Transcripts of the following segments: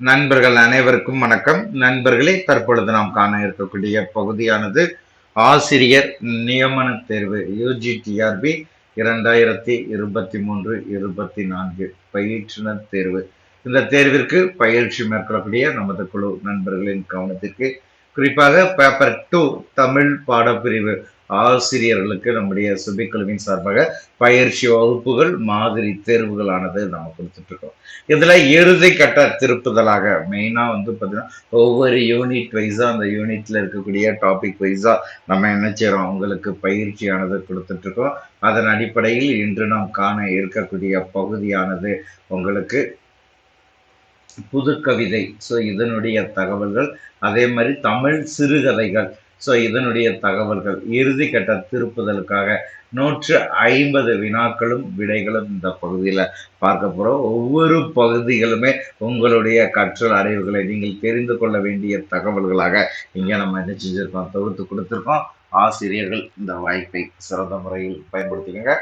நண்பர்கள் அனைவருக்கும் வணக்கம். நண்பர்களே தற்பொழுது நாம் காண இருக்கக்கூடிய பகுதியானது ஆசிரியர் நியமன தேர்வு யூஜிடிஆர்பி இரண்டாயிரத்தி இருபத்தி மூன்று இருபத்தி நான்கு பயிற்றுனர் தேர்வு. இந்த தேர்விற்கு பயிற்சி மேற்கொள்ளக்கூடிய நமது குழு நண்பர்களின் கவனத்திற்கு குறிப்பாக பேப்பர் டூ தமிழ் பாடப்பிரிவு ஆசிரியர்களுக்கு நம்முடைய சுபிக்குழுவின் சார்பாக பயிற்சி வகுப்புகள் மாதிரி தேர்வுகளானது நம்ம கொடுத்துட்டு இருக்கோம். இதுல இறுதி கட்ட திருப்புதலாக மெயினா வந்து பார்த்தீங்கன்னா ஒவ்வொரு யூனிட் வைஸா அந்த யூனிட்ல இருக்கக்கூடிய டாபிக் வைஸா நம்ம என்ன செய்கிறோம் அவங்களுக்கு பயிற்சியானது கொடுத்துட்டு இருக்கோம். அதன் அடிப்படையில் இன்று நாம் காண இருக்கக்கூடிய பகுதியானது உங்களுக்கு புது கவிதை ஸோ இதனுடைய தகவல்கள் அதே மாதிரி தமிழ் சிறுகதைகள். ஸோ இதனுடைய தகவல்கள் இறுதி கட்ட திருப்புதலுக்காக நூற்று ஐம்பது வினாக்களும் விடைகளும் இந்த பகுதியில் பார்க்க போகிறோம் ஒவ்வொரு பகுதிகளுமே உங்களுடைய கற்றல் அறிவுகளை நீங்கள் தெரிந்து கொள்ள வேண்டிய தகவல்களாக இங்கே நம்ம என்ன செஞ்சுருக்கோம் தொகுத்து கொடுத்துருக்கோம். ஆசிரியர்கள் இந்த வாய்ப்பை சிறந்த முறையில் பயன்படுத்திக்கோங்க.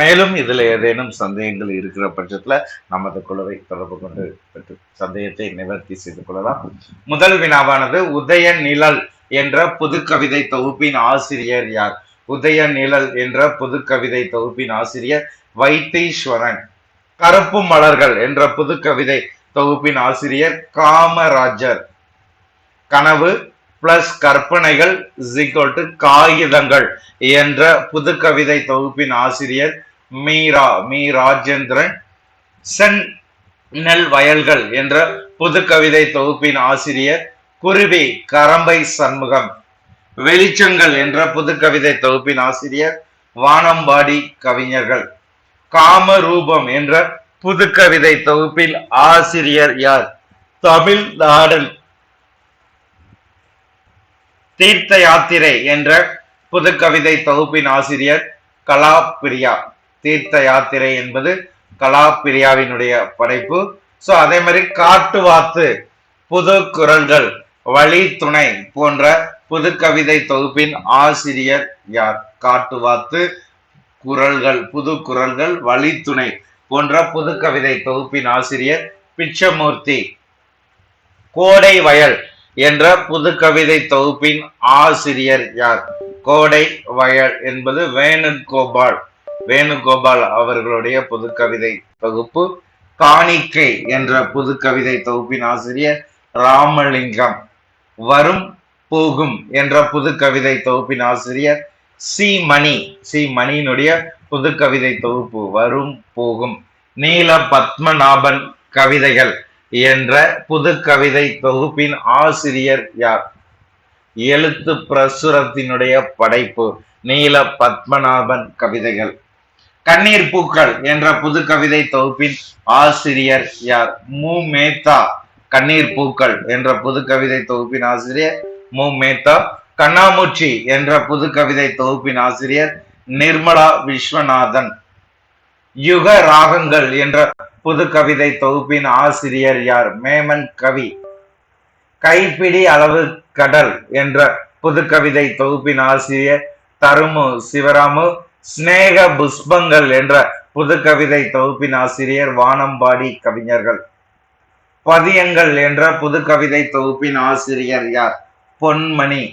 மேலும் இதில் ஏதேனும் சந்தேகங்கள் இருக்கிற பட்சத்தில் நமது குழுவை தொடர்பு கொண்டு பெற்று சந்தேகத்தை நிவர்த்தி செய்து கொள்ளலாம். முதல் வினாவானது உதய நிழல் என்ற புது கவிதை தொகுப்பின் ஆசிரியர் யார்? உதய நிழல் என்ற புது கவிதை தொகுப்பின் ஆசிரியர் வைத்தீஸ்வரன். கருப்பு மலர்கள் என்ற புது கவிதை தொகுப்பின் ஆசிரியர் காமராஜர். கனவு பிளஸ் கற்பனைகள் டு காகிதங்கள் என்ற புது கவிதை தொகுப்பின் ஆசிரியர் மீரா மீ ராஜேந்திரன் சென் நெல் வயல்கள் என்ற புது கவிதை தொகுப்பின் ஆசிரியர் குருவி கரம்பை சண்முகம். வெளிச்சங்கள் என்ற புது கவிதை தொகுப்பின் ஆசிரியர் வானம்பாடி கவிஞர்கள். காமரூபம் என்ற புது கவிதை தொகுப்பின் ஆசிரியர் யார்? தமிழ்நாடன் தீர்த்த யாத்திரை என்ற புது கவிதை தொகுப்பின் ஆசிரியர் கலாப்பிரியா. தீர்த்த யாத்திரை என்பது கலாப்பிரியாவினுடைய படைப்பு. சோ அதே மாதிரி காட்டுவாத்து புது குரல்கள். வழி துணை போன்ற புது கவிதை தொகுப்பின் ஆசிரியர் யார்? காட்டுவாத்து குரல்கள் புது குரல்கள் வழித்துணை போன்ற புது கவிதை தொகுப்பின் ஆசிரியர் பிச்சமூர்த்தி. கோடை வயல் என்ற புது கவிதை தொகுப்பின் ஆசிரியர் யார்? கோடை வயல் என்பது வேணுகோபால். வேணுகோபால் அவர்களுடைய புது கவிதை தொகுப்பு. காணிக்கை என்ற புது கவிதை தொகுப்பின் ஆசிரியர் ராமலிங்கம். வரும் போகும் என்ற புது கவிதை தொகுப்பின் ஆசிரியர் சி மணி. சி மணியினுடைய புது கவிதை தொகுப்பு வரும் போகும். நீல பத்மநாபன் கவிதைகள் என்ற புது கவிதை தொகுப்பின் ஆசிரியர் யார்? எழுத்து பிரசுரத்தினுடைய படைப்பு நீல பத்மநாபன் கவிதைகள். கண்ணீர் பூக்கள் என்ற புது கவிதை தொகுப்பின் ஆசிரியர் யார்? மு. மேத்தா. கண்ணீர் பூக்கள் என்ற புது கவிதை தொகுப்பின் ஆசிரியர் மு. மேத்தா கண்ணாமூச்சி என்ற புது கவிதை தொகுப்பின் ஆசிரியர் நிர்மலா விஸ்வநாதன். யுக ராகங்கள் என்ற புது கவிதை தொகுப்பின் ஆசிரியர் யார்? மேமன் கவி. கைப்பிடி அளவு கடல் என்ற புது கவிதை தொகுப்பின் ஆசிரியர் தருமு சிவராமு. ஸ்நேக புஷ்பங்கள் என்ற புது கவிதை தொகுப்பின் ஆசிரியர் வானம்பாடி கவிஞர்கள். பதியங்கள் என்ற புது கவிதை தொகுப்பின் ஆசிரியர் யார்? பொன்மணி.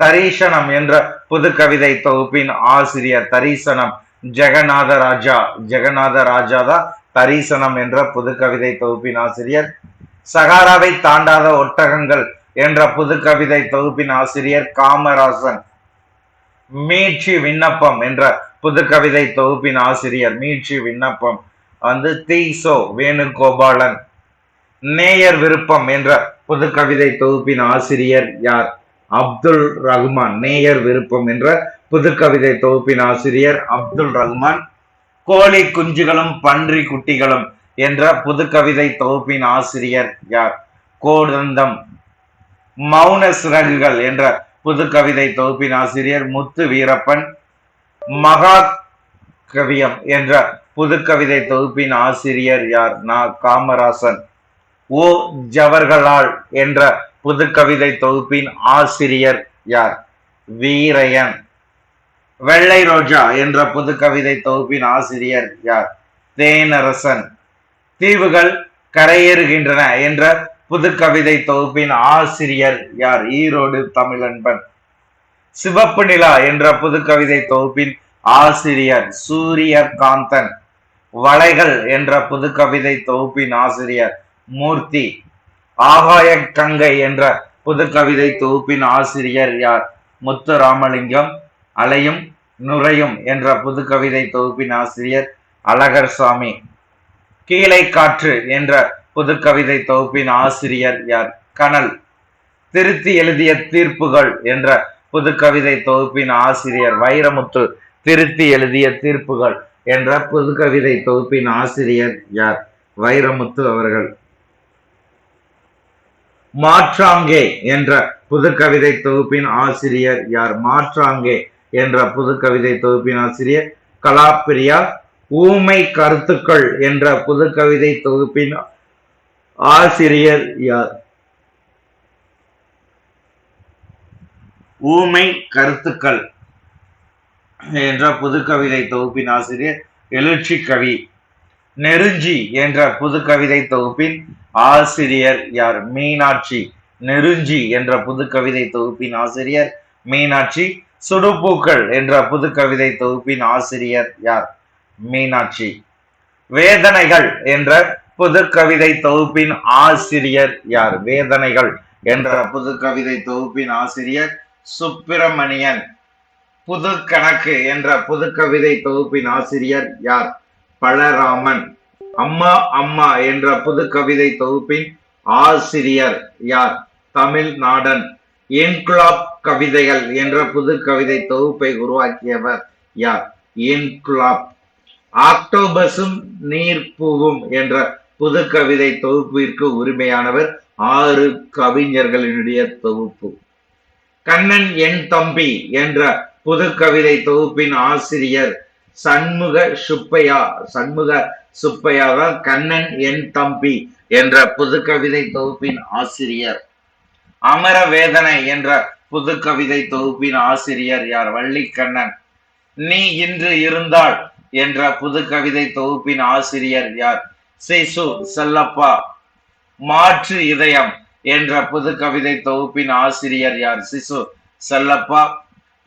தரீசனம் என்ற புது கவிதை தொகுப்பின் ஆசிரியர் தரீசனம் ஜெகநாத ராஜா ஜெகநாத ராஜா தான் தரீசனம் என்ற புது கவிதை தொகுப்பின் ஆசிரியர். சகாராவை தாண்டாத ஒட்டகங்கள் என்ற புது கவிதை தொகுப்பின் ஆசிரியர் காமராசன். மீட்சி விண்ணப்பம் என்ற புது கவிதை தொகுப்பின் ஆசிரியர் மீட்சி விண்ணப்பம் வந்து தீசோ வேணுகோபாலன். நேயர் விருப்பம் என்ற புது கவிதை தொகுப்பின் ஆசிரியர் யார்? அப்துல் ரஹ்மான். நேயர் விருப்பம் என்ற புது கவிதை தொகுப்பின் ஆசிரியர் அப்துல் ரஹ்மான். கோழி குஞ்சுகளும் பன்றி குட்டிகளும் என்ற புது கவிதை தொகுப்பின் ஆசிரியர் யார்? கோதந்தம். மௌன சிறகுகள் என்ற புது கவிதை தொகுப்பின் ஆசிரியர் முத்து வீரப்பன். மகா கவியம் என்ற புது கவிதை தொகுப்பின் ஆசிரியர் யார்? நா. காமராசன். ஓ ஜவர்களால் என்ற புது கவிதை தொகுப்பின் ஆசிரியர் யார்? வீரையன். வெள்ளை ரோஜா என்ற புது கவிதை தொகுப்பின் ஆசிரியர் யார்? தேனரசன். தீவுகள் கரையேறுகின்றன என்ற புதுக்கவிதை தொகுப்பின் ஆசிரியர் யார்? ஈரோடு தமிழன்பன். சிவப்பு நிலா என்ற புதுக்கவிதை தொகுப்பின் ஆசிரியர் சூரியகாந்தன். வளைகள் என்ற புதுக்கவிதை தொகுப்பின் ஆசிரியர் மூர்த்தி. ஆகாய கங்கை என்ற புதுக்கவிதை தொகுப்பின் ஆசிரியர் யார்? முத்துராமலிங்கம் அலையும் நுரையும் என்ற புதுக்கவிதை தொகுப்பின் ஆசிரியர் அழகர் சுவாமி கீழே காற்று என்ற புதுக்கவிதை தொகுப்பின் ஆசிரியர் யார்? கனல். திருத்தி எழுதிய தீர்ப்புகள் என்ற புதுக்கவிதை தொகுப்பின் ஆசிரியர் வைரமுத்து திருத்தி எழுதிய தீர்ப்புகள் என்ற புதுக்கவிதை தொகுப்பின் ஆசிரியர் யார்? வைரமுத்து அவர்கள். மாற்றாங்கே என்ற புதுக்கவிதை தொகுப்பின் ஆசிரியர் யார்? மாற்றாங்கே என்ற புதுக்கவிதை தொகுப்பின் ஆசிரியர் கலாப்பிரியா. ஊமை கருத்துக்கள் என்ற புதுக்கவிதை தொகுப்பின் ஆசிரியர் யார்? ஊமை கருத்துக்கள் என்ற புதுக்கவிதை தொகுப்பின் ஆசிரியர் எழுச்சி கவி நெருஞ்சி என்ற புதுக்கவிதை தொகுப்பின் ஆசிரியர் யார்? மீனாட்சி நெருஞ்சி என்ற புதுக்கவிதை தொகுப்பின் ஆசிரியர். மீனாட்சி சுடுப்பூக்கள் என்ற புதுக்கவிதை தொகுப்பின் ஆசிரியர் யார்? மீனாட்சி. வேதனைகள் என்ற புதுக்கவிதை தொகுப்பின் ஆசிரியர் யார்? வேதனைகள் என்ற புதுக்கவிதை தொகுப்பின் ஆசிரியர் சுப்பிரமணியன். புது கணக்கு என்ற புதுக்கவிதை தொகுப்பின் ஆசிரியர் யார்? பலராமன். அம்மா அம்மா என்ற புதுக்கவிதை தொகுப்பின் ஆசிரியர் யார்? தமிழ்நாடன் இன்குலாப் கவிதைகள் என்ற புது கவிதை தொகுப்பை உருவாக்கியவர் யார்? இன்குலாப் ஆக்டோபஸும் நீர்ப்பூவும் என்ற புதுக்கவிதை தொகுப்பிற்கு உரிமையானவர் ஆறு கவிஞர்களினுடைய தொகுப்பு. கண்ணன் என் தம்பி என்ற புதுக்கவிதை தொகுப்பின் ஆசிரியர் சண்முக சுப்பையா. சண்முக சுப்பையா தான் கண்ணன் என் தம்பி என்ற புதுக்கவிதை தொகுப்பின் ஆசிரியர். அமர வேதனை என்ற புதுக்கவிதை தொகுப்பின் ஆசிரியர் யார்? வள்ளிக்கண்ணன். நீ இன்று இருந்தால் என்ற புதுக்கவிதை தொகுப்பின் ஆசிரியர் யார்? சிசு செல்லப்பா. மாற்று இதயம் என்ற புதுக்கவிதை தொகுப்பின் ஆசிரியர் யார்? சிசு செல்லப்பா.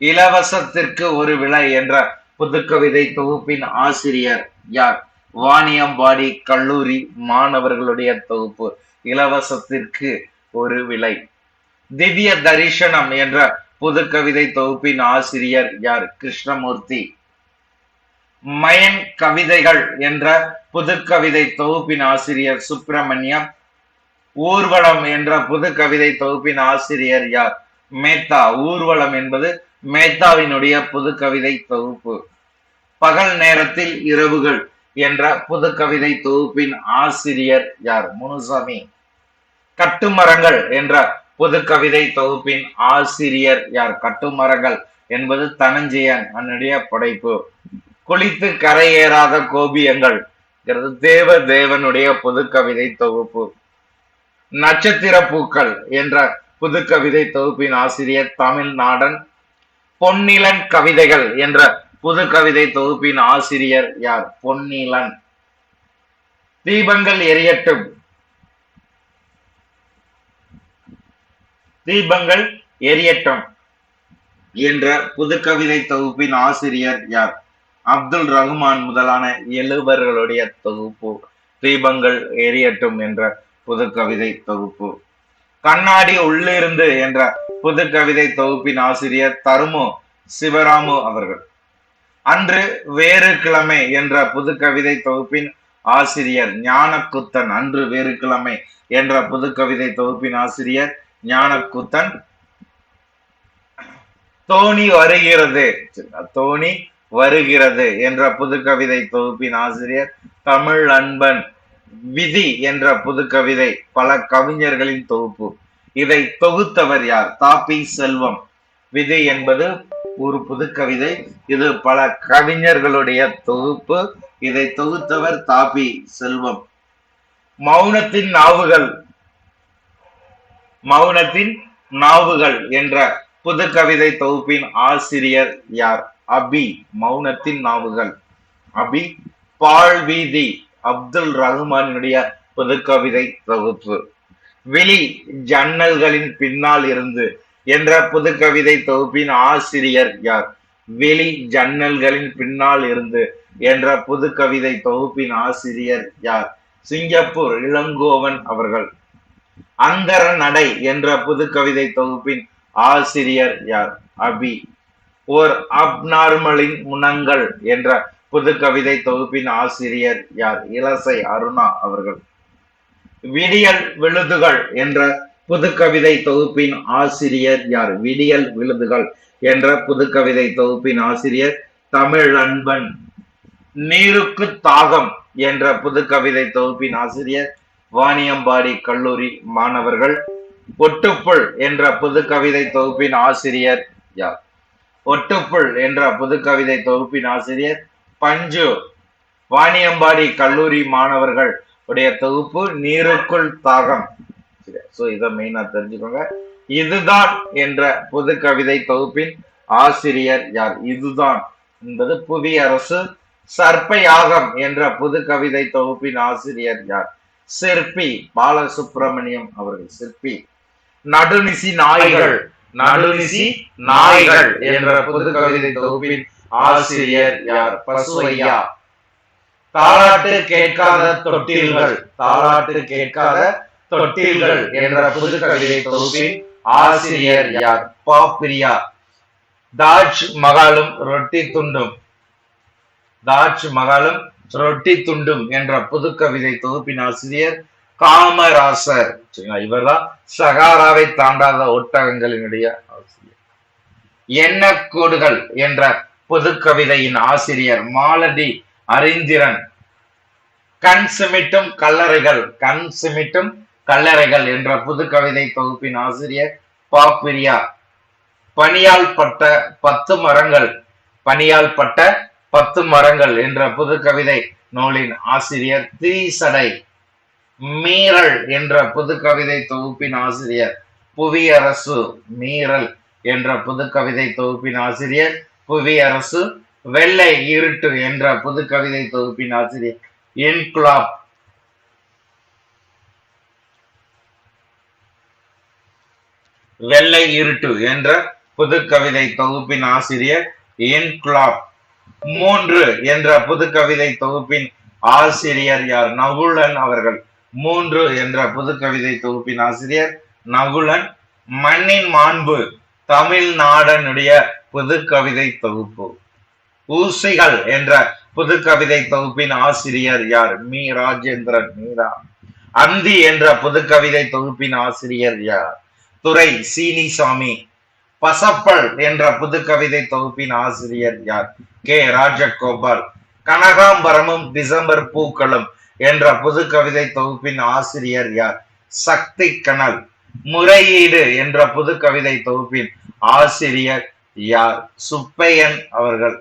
இலவசத்திற்கு ஒரு விலை என்ற புதுக்கவிதை தொகுப்பின் ஆசிரியர் யார்? வாணியம்பாடி கல்லூரி மாணவர்களுடைய தொகுப்பு. இலவசத்திற்கு ஒரு விலை. திவ்ய தரிசனம் என்ற புதுக்கவிதை தொகுப்பின் ஆசிரியர் யார்? கிருஷ்ணமூர்த்தி. மயன் கவிதைகள் என்ற புதுக்கவிதை தொகுப்பின் ஆசிரியர் சுப்பிரமணியம். ஊர்வலம் என்ற புதுக்கவிதை தொகுப்பின் ஆசிரியர் யார்? மேத்தா. ஊர்வலம் என்பது மேத்தாவினுடைய புதுக்கவிதை தொகுப்பு. பகல் நேரத்தில் இரவுகள் என்ற புது கவிதை தொகுப்பின் ஆசிரியர் யார்? முனுசாமி. கட்டுமரங்கள் என்ற புதுக்கவிதை தொகுப்பின் ஆசிரியர் யார்? கட்டுமரங்கள் என்பது தனஞ்சயன் அன்னுடைய படைப்பு. குளித்து கரையேறாத கோபியங்கள் தேவ தேவனுடைய கவிதை தொகுப்பு. நட்சத்திர பூக்கள் என்ற புது கவிதை தொகுப்பின் ஆசிரியர் தமிழ்நாடன் பொன்னிலன் கவிதைகள் என்ற புது கவிதை தொகுப்பின் ஆசிரியர் யார்? பொன்னிலன். தீபங்கள் எரியட்டும். தீபங்கள் எரியட்டும் என்ற புதுக்கவிதை தொகுப்பின் ஆசிரியர் யார்? அப்துல் ரகுமான் முதலான எழுவர்களுடைய தொகுப்பு தீபங்கள் எரியட்டும் என்ற புது கவிதை தொகுப்பு. கண்ணாடி உள்ளிருந்து என்ற புது கவிதை தொகுப்பின் ஆசிரியர் தருமு சிவராமு அவர்கள். அன்று வேறு கிழமை என்ற புதுக்கவிதை தொகுப்பின் ஆசிரியர் ஞானக்குத்தன் அன்று வேறு கிழமை என்ற புதுக்கவிதை தொகுப்பின் ஆசிரியர் ஞானக்குத்தன். தோணி வருகிறது தோணி வருகிறது என்ற புதுக்கவிதை தொகுப்பின் ஆசிரியர் தமிழ் அன்பன் விதி என்ற புதுக்கவிதை பல கவிஞர்களின் தொகுப்பு. இதை தொகுத்தவர் யார்? தாப்பி செல்வம். விதி என்பது ஒரு புது கவிதை இது பல கவிஞர்களுடைய தொகுப்பு. இதை தொகுத்தவர் தாபி செல்வம். மௌனத்தின் நாவுகள். மௌனத்தின் நாவுகள் என்ற புதுக்கவிதை தொகுப்பின் ஆசிரியர் யார்? அபி. மௌனத்தின் நாவுகள். அபி. பால் வீதி அப்துல் ரஹ்மானுடைய கவிதை தொகுப்பு. விழி ஜன்னல்களின் பின்னால் இருந்து என்ற புதுக்கவிதை தொகுப்பின் ஆசிரியர் யார்? வெளி ஜன்னல்களின் பின்னால் இருந்து என்ற புது கவிதை தொகுப்பின் ஆசிரியர் யார்? சிங்கப்பூர் இளங்கோவன் அவர்கள். அந்தர நடை என்ற புது கவிதை தொகுப்பின் ஆசிரியர் யார்? அபி. ஓர் அப்நார்மலின் முனங்கள் என்ற புதுக்கவிதை தொகுப்பின் ஆசிரியர் யார்? இலசை அருணா அவர்கள். விடியல் விழுதுகள் என்ற புதுக்கவிதை தொகுப்பின் ஆசிரியர் யார்? விடியல் விழுதுகள் என்ற புதுக்கவிதை தொகுப்பின் ஆசிரியர் தமிழ் அன்பன் நீருக்கு தாகம் என்ற புதுக்கவிதை தொகுப்பின் ஆசிரியர் வாணியம்பாடி கல்லூரி மாணவர்கள். ஒட்டுப்புள் என்ற புதுக்கவிதை தொகுப்பின் ஆசிரியர் யார்? ஒட்டுப்புள் என்ற புதுக்கவிதை தொகுப்பின் ஆசிரியர் பஞ்சு. வாணியம்பாடி கல்லூரி மாணவர்கள் உடைய தொகுப்பு நீருக்குள் தாகம். சோ இதை மெயினா தெரிஞ்சுக்கோங்க. இதுதான் என்ற புது கவிதை தொகுப்பின் ஆசிரியர் யார்? இதுதான் என்பது புதிய அரசு சர்ப்பயாகம் என்ற புது கவிதை தொகுப்பின் ஆசிரியர் யார்? சிற்பி பாலசுப்பிரமணியம் அவர்கள். சிற்பி. நடுநிசி நாய்கள். நடுநிசி நாய்கள் என்ற புது கவிதை தொகுப்பின் ஆசிரியர் யார்? பசுவையா. தாலாட்டு கேட்காத தொட்டில்கள். தாலாட்டு கேட்காத தொட்டில்கள் என்ற புது கவிதை தொகுப்பின் ஆசிரியர் யார்? பாப்பிரியா தாஜ் மகாலும் ரொட்டி துண்டும். தாஜ் மகாலும் ரொட்டி துண்டும் என்ற புது கவிதை தொகுப்பின் ஆசிரியர் காமராசர். இவர் தான் சகாராவை தாண்டாத ஒட்டகங்களினுடைய ஆசிரியர். எண்ணக்கூடுகள் என்ற புது கவிதையின் ஆசிரியர் மாலதி அறிந்திரன் கண் சிமிட்டும் கல்லறைகள். கண் சிமிட்டும் கல்லறைகள் என்ற புது கவிதை தொகுப்பின் ஆசிரியர் பாப்பிரியா பனியால் பட்ட பத்து மரங்கள் பனியால் பட்ட பத்து மரங்கள் என்ற புது கவிதை நூலின் ஆசிரியர் திரிசடை. மீறல் என்ற புது கவிதை தொகுப்பின் ஆசிரியர் புவியரசு மீறல் என்ற புது கவிதை தொகுப்பின் ஆசிரியர் புவியரசு வெள்ளை இருட்டு என்ற புது கவிதை தொகுப்பின் ஆசிரியர் இன்குலாப் வெள்ளை இருட்டு என்ற புது கவிதை தொகுப்பின் ஆசிரியர் இன்குலாப் மூன்று என்ற புது கவிதை தொகுப்பின் ஆசிரியர் யார்? நகுலன் அவர்கள். மூன்று என்ற புது கவிதை தொகுப்பின் ஆசிரியர் நகுலன். மண்ணின் மாண்பு தமிழ்நாடனுடைய புது கவிதை தொகுப்பு. ஊசிகள் என்ற புது கவிதை தொகுப்பின் ஆசிரியர் யார்? மீ. ராஜேந்திரன். மீரா அந்தி என்ற புது கவிதை தொகுப்பின் ஆசிரியர் யார்? துறை சீனிசாமி பசப்பல் என்ற புது கவிதை தொகுப்பின் ஆசிரியர் யார்? கே. ராஜகோபால் கனகாம்பரமும் டிசம்பர் பூக்களும் என்ற புதுக்கவிதை தொகுப்பின் ஆசிரியர் யார்? சக்தி கனல் முறையீடு என்ற புது கவிதை தொகுப்பின் ஆசிரியர் யார்? சுப்பையன் அவர்கள்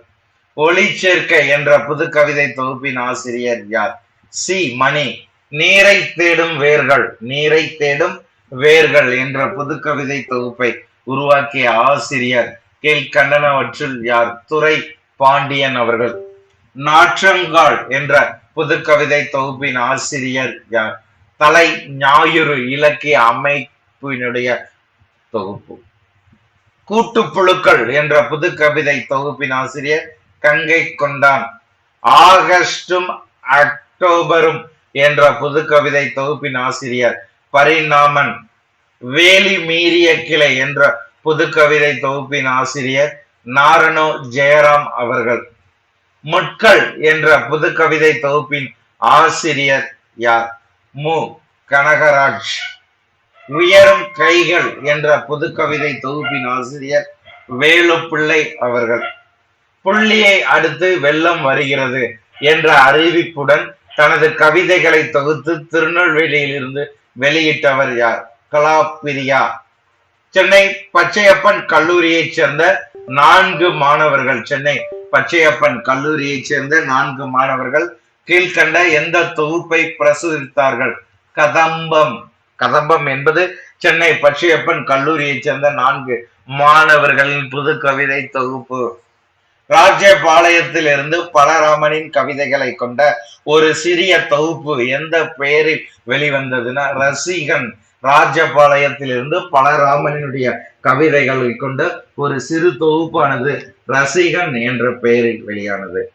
ஒளிச்சேர்க்கை என்ற புது கவிதை தொகுப்பின் ஆசிரியர் யார்? சி. மணி நீரை தேடும் வேர்கள் நீரை தேடும் வேர்கள் என்ற புது கவிதை தொகுப்பை உருவாக்கிய ஆசிரியர் கீழ்கண்டனவற்றுள் யார்? துறை பாண்டியன் அவர்கள். நாற்றங்கால் என்ற புது கவிதை தொகுப்பின் ஆசிரியர் யார்? தலை ஞாயிறு இலக்கிய அமைப்பினுடைய தொகுப்பு. கூட்டுப்புழுக்கள் என்ற புது கவிதை தொகுப்பின் ஆசிரியர் கங்கை கொண்டான். ஆகஸ்டும் அக்டோபரும் என்ற புது கவிதை தொகுப்பின் ஆசிரியர் பரிணாமன் வேலி மீறிய கிளை என்ற புது கவிதை தொகுப்பின் ஆசிரியர் நாரணோ ஜெயராம் அவர்கள். முட்கள் என்ற புது கவிதை தொகுப்பின் ஆசிரியர் யார்? மு. கனகராஜ். உயரும் கைகள் என்ற புது கவிதை தொகுப்பின் ஆசிரியர் வேலுப்பிள்ளை அவர்கள். புள்ளியை அடுத்து வெள்ளம் வருகிறது என்ற அறிவிப்புடன் தனது கவிதைகளை தொகுத்து திருநெல்வேலியிலிருந்து வெளியிட்டவர் யார்? கலாபிரியா. சென்னை பச்சையப்பன் கல்லூரியைச் சேர்ந்த நான்கு மாணவர்கள். சென்னை பச்சையப்பன் கல்லூரியைச் சேர்ந்த நான்கு மாணவர்கள் கீழ்கண்ட எந்த தொகுப்பை பிரசுரித்தார்கள்? கதம்பம். கதம்பம் என்பது சென்னை பச்சையப்பன் கல்லூரியைச் சேர்ந்த நான்கு மாணவர்களின் புது கவிதை தொகுப்பு. ராஜபாளையத்திலிருந்து பலராமனின் கவிதைகளை கொண்ட ஒரு சிறிய தொகுப்பு எந்த பெயரில் வெளிவந்ததுன்னா ரசிகன் ராஜபாளையத்திலிருந்து பலராமனினுடைய கவிதைகளை கொண்ட ஒரு சிறு தொகுப்பானது ரசிகன் என்ற பெயரில் வெளியானது.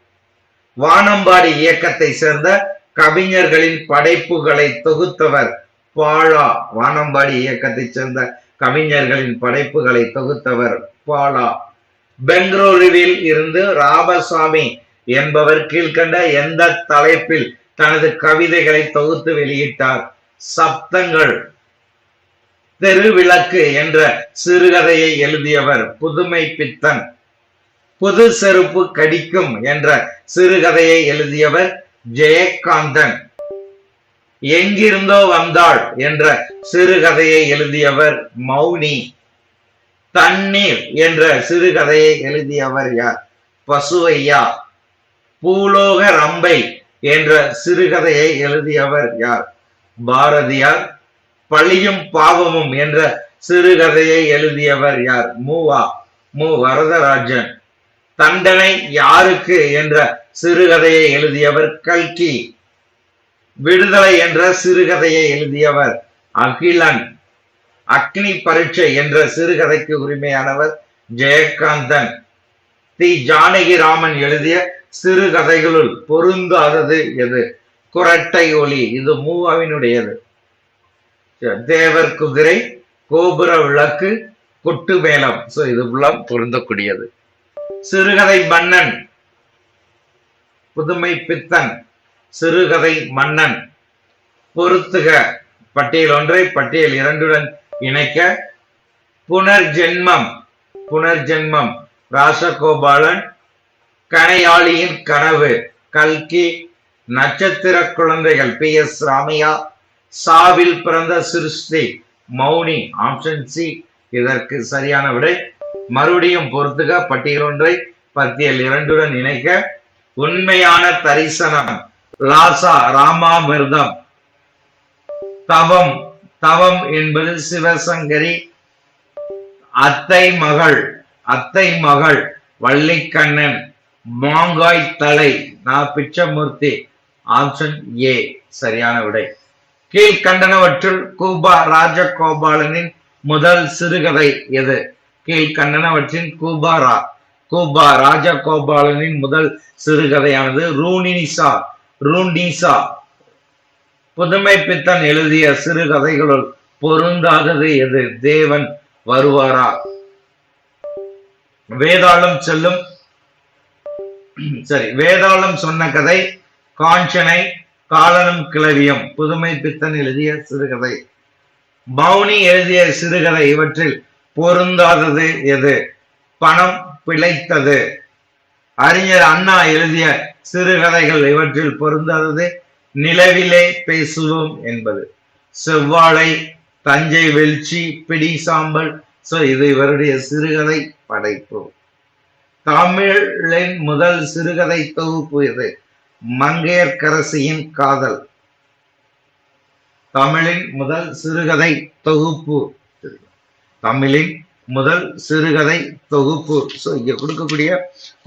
வானம்பாடி இயக்கத்தை சேர்ந்த கவிஞர்களின் படைப்புகளை தொகுத்தவர் பாலா. வானம்பாடி இயக்கத்தை சேர்ந்த கவிஞர்களின் படைப்புகளை தொகுத்தவர் பாலா. பெங்களூருவில் இருந்து ராமசாமி என்பவர் கீழ்கண்ட எந்த தலைப்பில் தனது கவிதைகளை தொகுத்து வெளியிட்டார்? சப்தங்கள். தெருவிளக்கு என்ற சிறுகதையை எழுதியவர் புதுமை பித்தன். புது செருப்பு கடிக்கும் என்ற சிறுகதையை எழுதியவர் ஜெயகாந்தன். எங்கிருந்தோ வந்தாள் என்ற சிறுகதையை எழுதியவர் மௌனி. தண்ணீர் என்ற சிறுகதையை எழுதியவர் யார்? பசுவையா பூலோக ரம்பை என்ற சிறுகதையை எழுதியவர் யார்? பாரதியார் பழியும் பாவமும் என்ற சிறுகதையை எழுதியவர் யார்? மூவா மு. வரதராஜன். தண்டனை யாருக்கு என்ற சிறுகதையை எழுதியவர் கல்கி. விடுதலை என்ற சிறுகதையை எழுதியவர் அகிலன். அக்னி பரீட்சை என்ற சிறுகதைக்கு உரிமையானவர் ஜெயகாந்தன். தி ஜானகிராமன் எழுதிய சிறுகதைகளுள் பொருந்தாதது எது? குரட்டை ஒளி இது மூவாவினுடையது. தேவர் குதிரை கோபுர விளக்கு கொட்டு மேளம். சோ இது ஃபுல்லா பொருந்தக்கூடியது சிறுகதை மன்னன். புதுமை பித்தன். சிறுகதை மன்னன். பொருத்துக. பட்டியல் ஒன்றை பட்டியல் இரண்டுடன் இணைக்க புனர்ஜென்மம் புனர்ஜென்மம். ராசகோபாலன் கனையாளியின் கனவு கல்கி நட்சத்திர குழந்தைகள் பி எஸ் ராமையா சாவில் பிறந்த சிருஷ்டி மௌனி ஆப்ஷன் சி. இதற்கு சரியான விடை மறுபடியும் பொறுத்துக பட்டியல் ஒன்றை பட்டியல் இரண்டுடன் இணைக்க உண்மையான தரிசனம் லாசா ராமாமிர்தம் தவம். தவம் என்பது சிவசங்கரி. அத்தை மகள் அத்தை மகள் வள்ளிக்கண்ணன் மாங்காய் தலை நான் பிச்சமூர்த்தி ஆப்ஷன் ஏ சரியான விடை. கீழ்கண்டனவற்றுள் கூபா ராஜகோபாலனின் முதல் சிறுகதை எது? கீழ்கண்டனவற்றின் கூபாரா கூபா ராஜகோபாலனின் முதல் சிறுகதையானது ரூனிசா ரூனிசா. புதுமை பித்தன் எழுதிய சிறுகதைகளுள் பொருந்தாதது எது? தேவன் வருவாரா? வேதாளம் செல்லும். சரி வேதாளம் சொன்ன கதை காஞ்சனை காலனும் கிளவியம். புதுமை பித்தன் எழுதிய சிறுகதை பவுனி எழுதிய சிறுகதை இவற்றில் பொருந்தாதது எது? பணம் பிழைத்தது. அறிஞர் அண்ணா எழுதிய சிறுகதைகள் இவற்றில் பொருந்தாதது நிலவிலே பேசுவோம் என்பது. செவ்வாழை தஞ்சை வெல்ச்சி பிடி சாம்பல். சோ இது இவருடைய சிறுகதை படைப்பு தமிழின் முதல் சிறுகதை தொகுப்பு இது. மங்கையர்க்கரசியின் காதல். தமிழின் முதல் சிறுகதை தொகுப்பு தமிழின் முதல் சிறுகதை தொகுப்பு. ஸோ இங்க கொடுக்கக்கூடிய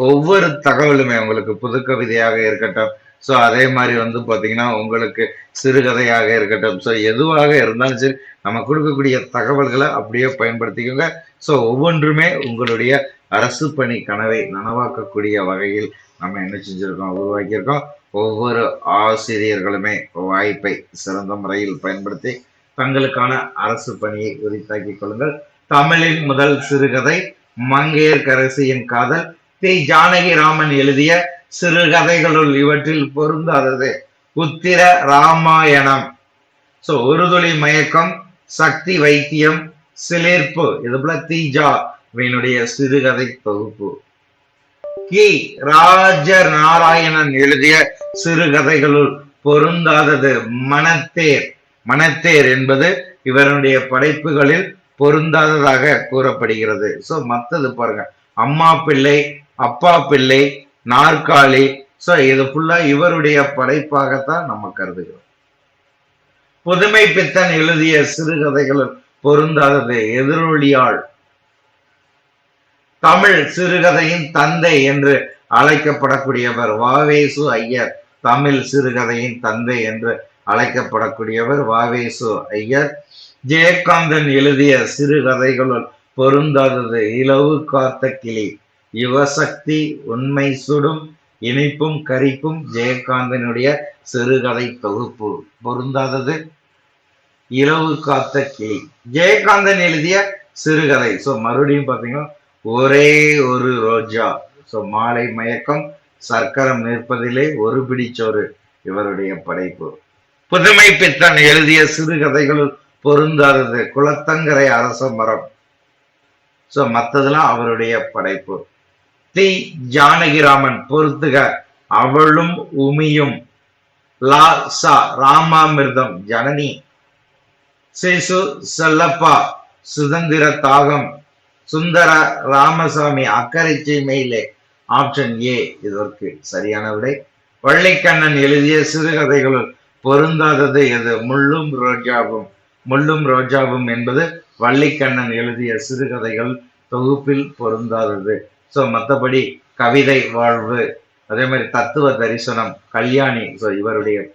ஒவ்வொரு தகவலுமே உங்களுக்கு புது கவிதையாக இருக்கட்டும் ஸோ அதே மாதிரி வந்து பார்த்தீங்கன்னா உங்களுக்கு சிறுகதையாக இருக்கட்டும். ஸோ எதுவாக இருந்தாலும் சரி நம்ம கொடுக்கக்கூடிய தகவல்களை அப்படியே பயன்படுத்திக்கோங்க. ஸோ ஒவ்வொன்றுமே உங்களுடைய அரசு பணி கனவை நனவாக்கக்கூடிய வகையில் நம்ம என்ன செஞ்சுருக்கோம் உருவாக்கியிருக்கோம். ஒவ்வொரு ஆசிரியர்களுமே வாய்ப்பை சிறந்த முறையில் பயன்படுத்தி தங்களுக்கான அரசு பணியை உரித்தாக்கிக் கொள்ளுங்கள். தமிழின் முதல் சிறுகதை மங்கையர்கரசியின் காதல். தி ஜானகிராமன் எழுதிய சிறுகதைகளுள் இவற்றில் பொருந்தாதது. உத்திர ராமாயணம். சோ ஒரு துளி மயக்கம் சக்தி வைத்தியம் சிலிர்ப்பு இது போல தீஜா இவனுடைய சிறுகதை தொகுப்பு. கி. ராஜ நாராயணன் எழுதிய சிறுகதைகளுள் பொருந்தாதது மனத்தேர். மனத்தேர் என்பது இவருடைய படைப்புகளில் பொருந்தாததாக கூறப்படுகிறது. சோ மத்தது பாருங்க. அம்மா பிள்ளை அப்பா பிள்ளை நாற்காலி. சோ இது ஃபுல்லாக இவருடைய படைப்பாகத்தான் நம்ம கருதுகிறோம். புதுமை பித்தன் எழுதிய சிறுகதைகள் பொருந்தாதது எதிரொலியாள் தமிழ் சிறுகதையின் தந்தை என்று அழைக்கப்படக்கூடியவர் வாவேசு ஐயர். தமிழ் சிறுகதையின் தந்தை என்று அழைக்கப்படக்கூடியவர் வாவேசு ஐயர். ஜெயகாந்தன் எழுதிய சிறுகதைகளுள் பொருந்தாதது இலவு காத்த கிளி. யுவசக்தி உண்மை சுடும் இனிப்பும் கரிப்பும் ஜெயகாந்தனுடைய சிறுகதை தொகுப்பு. பொருந்தாதது இரவு காத்த கிளி. ஜெயகாந்தன் எழுதிய சிறுகதை. ஸோ மறுபடியும் பார்த்தீங்கன்னா ஒரே ஒரு ரோஜா. ஸோ மாலை மயக்கம் சர்க்கரம் நிற்பதிலே ஒரு பிடிச்சோறு இவருடைய படைப்பு. புதுமை பித்தன் எழுதிய சிறுகதைகள் பொருந்தாதது குளத்தங்கரை அரச மரம். ஸோ மற்றதெல்லாம் அவருடைய படைப்பு. தி ஜானகிராமன் பொறுத்துக அவளும் உமியும். லா சா ராமாமிர்தம் ஜனனி. சேசு செல்லப்பா சுதந்திர தாகம். சுந்தர ராமசாமி அக்கறை மேலே. ஆப்ஷன் ஏ இதற்கு சரியான விடை. வள்ளிக்கண்ணன் எழுதிய சிறுகதைகளுள் பொருந்தாதது எது? முள்ளும் ரோஜாவும். முள்ளும் ரோஜாவும் என்பது வள்ளிக்கண்ணன் எழுதிய சிறுகதைகள் தொகுப்பில் பொருந்தாதது. ஸோ மற்றபடி கவிதை வாழ்வு அதே மாதிரி தத்துவ தரிசனம் கல்யாணி ஸோ இவருடைய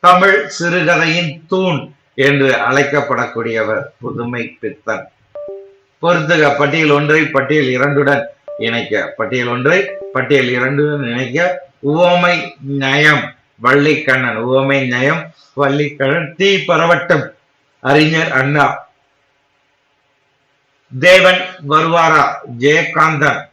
தமிழ் சிறுகதையின் தூண் என்று அழைக்கப்படக்கூடியவர் புதுமை பித்தன். பொறுத்துக பட்டியல் ஒன்றை பட்டியல் இரண்டுடன் இணைக்க. பட்டியல் ஒன்றை பட்டியல் இரண்டுடன் இணைக்க. உவமை நயம் வள்ளிக்கண்ணன். உவமை நயம் வள்ளிக்கண்ணன். தீ பரவட்டம். அறிஞர் அண்ணா. தேவன் வருவாரா? ஜெயகாந்தன்.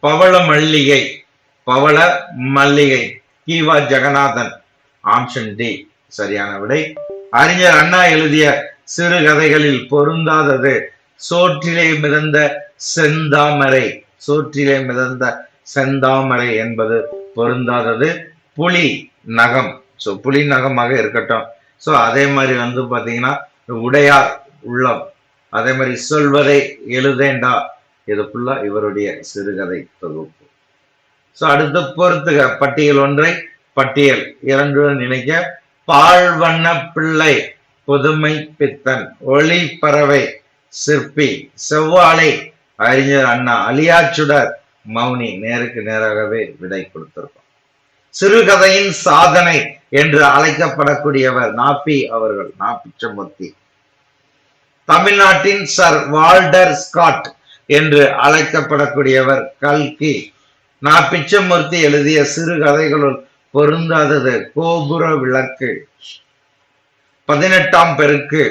பவள மல்லிகை பவள மல்லிகை கீவா ஜெகநாதன். Option D. சரியான விடை. அறிஞர் அண்ணா எழுதிய சிறுகதைகளில் பொருந்தாதது. சோற்றிலே மிதந்த செந்தாமரை. சோற்றிலே மிதந்த செந்தாமரை என்பது பொருந்தாதது. புலி நகம். ஸோ புலி நகமாக இருக்கட்டும். ஸோ அதே மாதிரி வந்து பார்த்தீங்கன்னா உடையார். உள்ளம். அதே மாதிரி சொல்வதை எழுதேண்டா. இது ஃபுல்லா இவருடைய சிறுகதை தொகுப்பு. ஸோ அடுத்து பொறுத்துக. பட்டியல் ஒன்றை பட்டியல். இரண்டுடன் நினைக்க பால்வண்ண பிள்ளை புதுமை பித்தன் ஒளி பறவை சிற்பி செவ்வாழை அறிஞர் அண்ணா அலியாச்சுடர் மௌனி நேருக்கு நேராகவே விடை கொடுத்திருக்கோம். சிறுகதையின் சாதனை என்று அழைக்கப்படக்கூடியவர் நாப்பி அவர்கள் நாப்பிச்சமூர்த்தி தமிழ்நாட்டின் சர் வால்டர் ஸ்காட் என்று அழைக்கப்படக்கூடியவர் கல்கி. நான் பிச்சமூர்த்தி எழுதிய சிறுகதைகளுள் பொருந்தாதது கோபுர விளக்கு. பதினெட்டாம் பெருக்கு.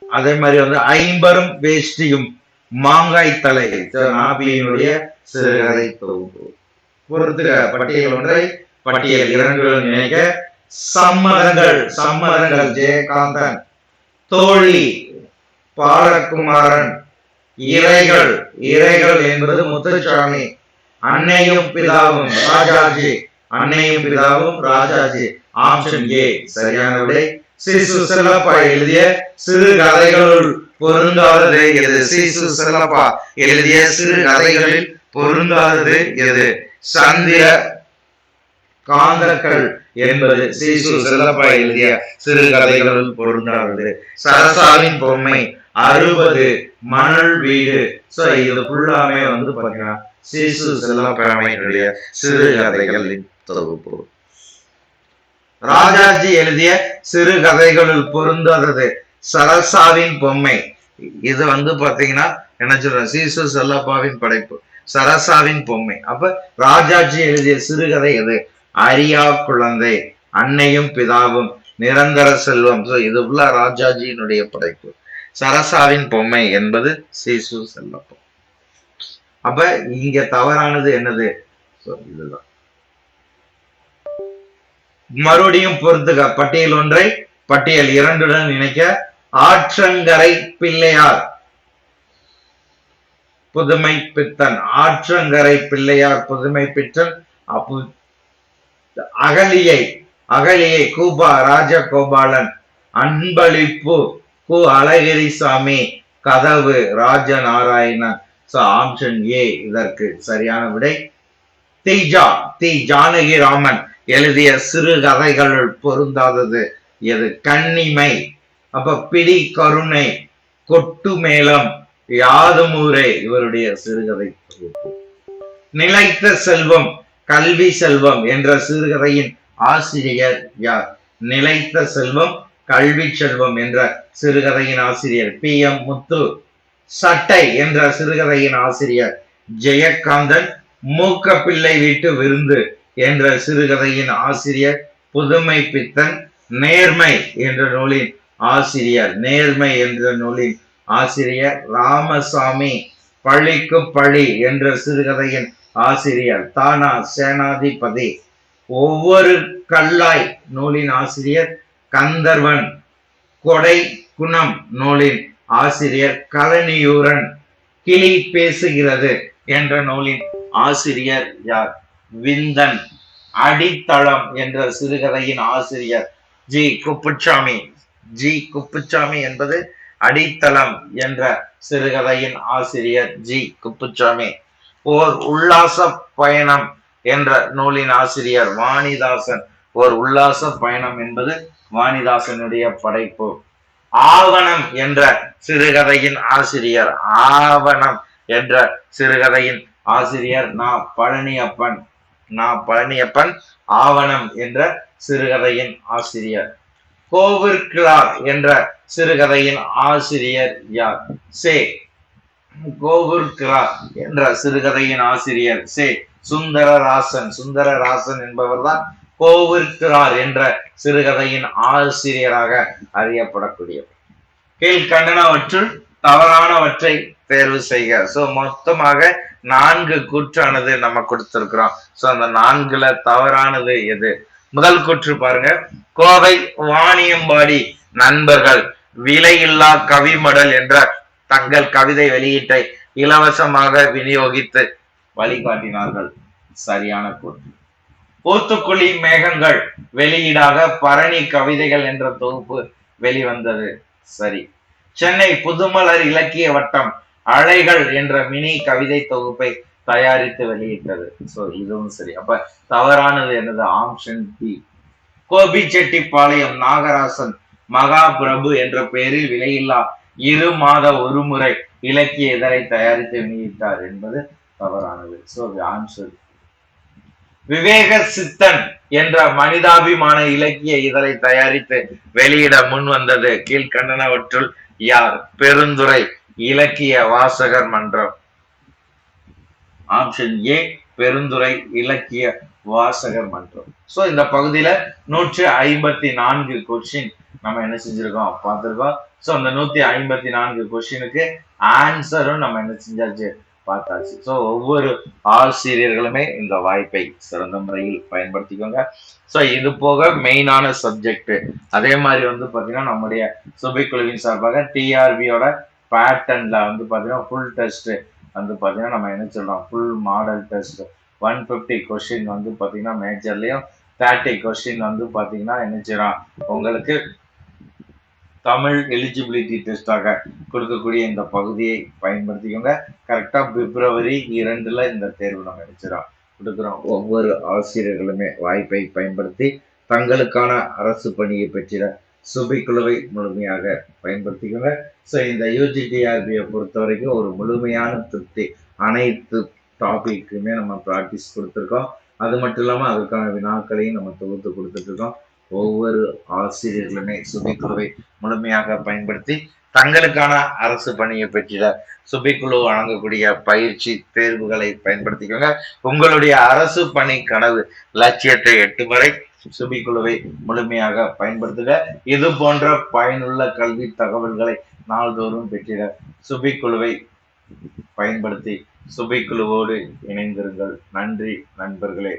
அதே மாதிரி வந்து ஐம்பரும் வேஷ்டியும் மாங்காய் தலை நாபியினுடைய சிறுகதை தொகுப்பு. பொறுத்துக பட்டியல் ஒன்றை பட்டியல் இரண்டுடன் நினைக்க சம்மதங்கள் சம்மதங்கள் ஜெயகாந்தன். தோழி பாலகுமாரன். இறைகள் இறைகள் என்பது முத்துசாமி. அன்னையும் பிதாவும் ராஜாஜி. அன்னையும் பிதாவும் ராஜாஜி. ஆப்ஷன் ஏ சரியான விடை. சிசு செல்லப்பா எழுதிய சிறு கதைகளுள் பொருந்தாதது எது? சிசு செல்லப்பா எழுதிய சிறு கதைகளில் பொருந்தாதது எது? சந்திர காந்தர்கள் என்பது சிசு செல்லப்பா எழுதிய சிறு கதைகளுள் பொருந்தாதது. சரசாவின் பொம்மை. அறுபது மணல் வீடு. சோ இது ஃபுல்லாமே வந்து பாத்தீங்கன்னா சிசு செல்லப்பழமையினுடைய சிறு சிறுகதைகளின் தொகுப்பு ராஜாஜி எழுதிய சிறுகதைகளில் பொருந்தாதது சரசாவின் பொம்மை. இது வந்து பாத்தீங்கன்னா என்ன சொல்றேன் சீசு செல்லப்பாவின் படைப்பு சரசாவின் பொம்மை. அப்ப ராஜாஜி எழுதிய சிறுகதை எது? அரியா குழந்தை அன்னையும் பிதாவும் நிரந்தர செல்வம். So, இது உள்ள ராஜாஜியினுடைய படைப்பு. சரசாவின் பொம்மை என்பது சிசு செல்லப்பா அப்ப இங்க தவறானது என்னது? இதுதான். மறுபடியும் பொறுத்துக பட்டியல் ஒன்றை பட்டியல் இரண்டுடன் இணைக்க ஆற்றங்கரை பிள்ளையார். புதுமை பித்தன் ஆற்றங்கரை பிள்ளையார் புதுமை பித்தன் அப்பு அகலியை அகலியை கூபா ராஜகோபாலன் அன்பளிப்பு. கு அழகிரிசாமி கதவு ராஜநாராயணன் சோ ஆப்ஷன் ஏ இதற்கு சரியான விடை. தீஜா தி ஜானகி ராமன் எழுதிய சிறு கதைகளுள் பொருந்தாதது எது? கண்ணிமை. அப்ப பிடி கருணை கொட்டு மேளம் யாதுமூரே ஊரே இவருடைய சிறுகதை நிலைத்த செல்வம் கல்வி செல்வம் என்ற சிறுகதையின் ஆசிரியர் யார்? நிலைத்த செல்வம் கல்வி செல்வம் என்ற சிறுகதையின் ஆசிரியர் பி. எம். முத்து சட்டை என்ற சிறுகதையின் ஆசிரியர் ஜெயகாந்தன் மூக்க பிள்ளை வீட்டு விருந்து என்ற சிறுகதையின் ஆசிரியர் புதுமை பித்தன் நேர்மை என்ற நூலின் ஆசிரியர் நேர்மை என்ற நூலின் ஆசிரியர் ராமசாமி பழிக்கு பழி என்ற சிறுகதையின் ஆசிரியர் தானா சேனாதிபதி. ஒவ்வொரு கல்லாய் நூலின் ஆசிரியர் கந்தர்வன் கொடை குணம் நூலின் ஆசிரியர் கலனியூரன் கிளி பேசுகிறது என்ற நூலின் ஆசிரியர் யார்? விந்தன் அடித்தளம் என்ற சிறுகதையின் ஆசிரியர் ஜி. குப்புச்சாமி. ஜி. குப்புச்சாமி என்பது அடித்தளம் என்ற சிறுகதையின் ஆசிரியர் ஜி. குப்புச்சாமி. ஓர் உல்லாச பயணம் என்ற நூலின் ஆசிரியர் வாணிதாசன். ஓர் உல்லாச பயணம் என்பது வாணிதாசனுடைய படைப்பு. ஆவணம் என்ற சிறுகதையின் ஆசிரியர் ஆவணம் என்ற சிறுகதையின் ஆசிரியர் நா பழனியப்பன். நா பழனியப்பன் ஆவணம் என்ற சிறுகதையின் ஆசிரியர். கோவிற்கிழார் என்ற சிறுகதையின் ஆசிரியர் யார்? சே. கோவிற்கிழார் என்ற சிறுகதையின் ஆசிரியர் சே. சுந்தரராசன். சுந்தரராசன் என்பவர்தான் கோபிருக்கிறார் என்ற சிறுகதையின் ஆசிரியராக அறியப்படக்கூடியவர். கீழ்கண்டனவற்றுள் தவறானவற்றை தேர்வு செய்க. சோ மொத்தமாக நான்கு கூற்றானது நம்ம கொடுத்திருக்கிறோம். சோ அந்த நான்குல தவறானது எது? முதல் கூற்று பாருங்க. கோவை வாணியம்பாடி நண்பர்கள் விலையில்லா கவிமடல் என்ற தங்கள் கவிதை வெளியீட்டை இலவசமாக விநியோகித்து வழிகாட்டினார்கள். சரியான கூற்று. ஊத்துக்குழி மேகங்கள் வெளியீடாக பரணி கவிதைகள் என்ற தொகுப்பு வெளிவந்தது. சரி. சென்னை புதுமலர் இலக்கிய வட்டம் அலைகள் என்ற மினி கவிதை தொகுப்பை தயாரித்து வெளியிட்டது. சோ இதுவும் சரி. அப்ப தவறானது எனது ஆப்ஷன் பி கோபிச்செட்டிப்பாளையம் நாகராசன் மகாபிரபு என்ற பெயரில் விலையில்லா இரு மாத ஒரு முறை இலக்கிய இதழை தயாரித்து வெளியிட்டார் என்பது தவறானது. சோ ஆன்சர் விவேக சித்தன் என்ற மனிதாபிமான இலக்கிய இதழை தயாரித்து வெளியிட முன் வந்தது கீழ்கண்டனவற்றுள் யார்? பெருந்துரை இலக்கிய வாசகர் மன்றம். ஆப்ஷன் ஏ பெருந்துரை இலக்கிய வாசகர் மன்றம். சோ இந்த பகுதியில நூற்றி ஐம்பத்தி நான்கு கொஸ்டின் நம்ம என்ன செஞ்சிருக்கோம்? பார்த்துருக்கோம். சோ அந்த நூத்தி ஐம்பத்தி நான்கு கொஸ்டினுக்கு ஆன்சரும் நம்ம என்ன செஞ்சாச்சு? பார்த்தாச்சு. ஸோ ஒவ்வொரு ஆசிரியர்களுமே இந்த வாய்ப்பை சிறந்த முறையில் பயன்படுத்திக்கோங்க. ஸோ இது போக மெயினான சப்ஜெக்ட் அதே மாதிரி வந்து பார்த்தீங்கன்னா நம்முடைய சுபிக்குழுவின் சார்பாக டிஆர்பியோட பேட்டர்ன்ல வந்து பார்த்தீங்கன்னா ஃபுல் டெஸ்ட் வந்து பார்த்தீங்கன்னா நம்ம என்ன சொல்றோம்? Full model test one fifty question வந்து பார்த்தீங்கன்னா மேஜர்லேயும் தேர்ட்டி கொஸ்டின் வந்து பார்த்தீங்கன்னா என்ன செய்யலாம் உங்களுக்கு தமிழ் எலிஜிபிலிட்டி டெஸ்டாக கொடுக்கக்கூடிய இந்த பகுதியை பயன்படுத்திக்கோங்க. கரெக்டாக பிப்ரவரி இரண்டில் இந்த தேர்வு நம்ம நினைச்சிடோம் கொடுக்குறோம். ஒவ்வொரு ஆசிரியர்களுமே வாய்ப்பை பயன்படுத்தி தங்களுக்கான அரசு பணியை பெற்றிட சுபைக்குழுவை முழுமையாக பயன்படுத்திக்கோங்க. ஸோ இந்த யூஜிடிஆர்பியை பொறுத்த வரைக்கும் ஒரு முழுமையான திருப்தி. அனைத்து டாபிக்குமே நம்ம ப்ராக்டிஸ் கொடுத்துருக்கோம். அது மட்டும் இல்லாமல் அதுக்கான வினாக்களையும் நம்ம தொகுத்து கொடுத்துட்ருக்கோம் ஒவ்வொரு ஆசிரியர்களுமே சுபிக்குழுவை முழுமையாக பயன்படுத்தி தங்களுக்கான அரசு பணியை பெற்றிட சுபிக்குழு வழங்கக்கூடிய பயிற்சி தேர்வுகளை பயன்படுத்திக்கோங்க. உங்களுடைய அரசு பணி கனவு லட்சியத்தை எட்டு வரை சுபிக்குழுவை முழுமையாக பயன்படுத்துக. இது போன்ற பயனுள்ள கல்வி தகவல்களை நாள்தோறும் பெற்றிட சுபிக்குழுவை பயன்படுத்தி சுபிக்குழுவோடு இணைந்திருங்கள். நன்றி நண்பர்களே.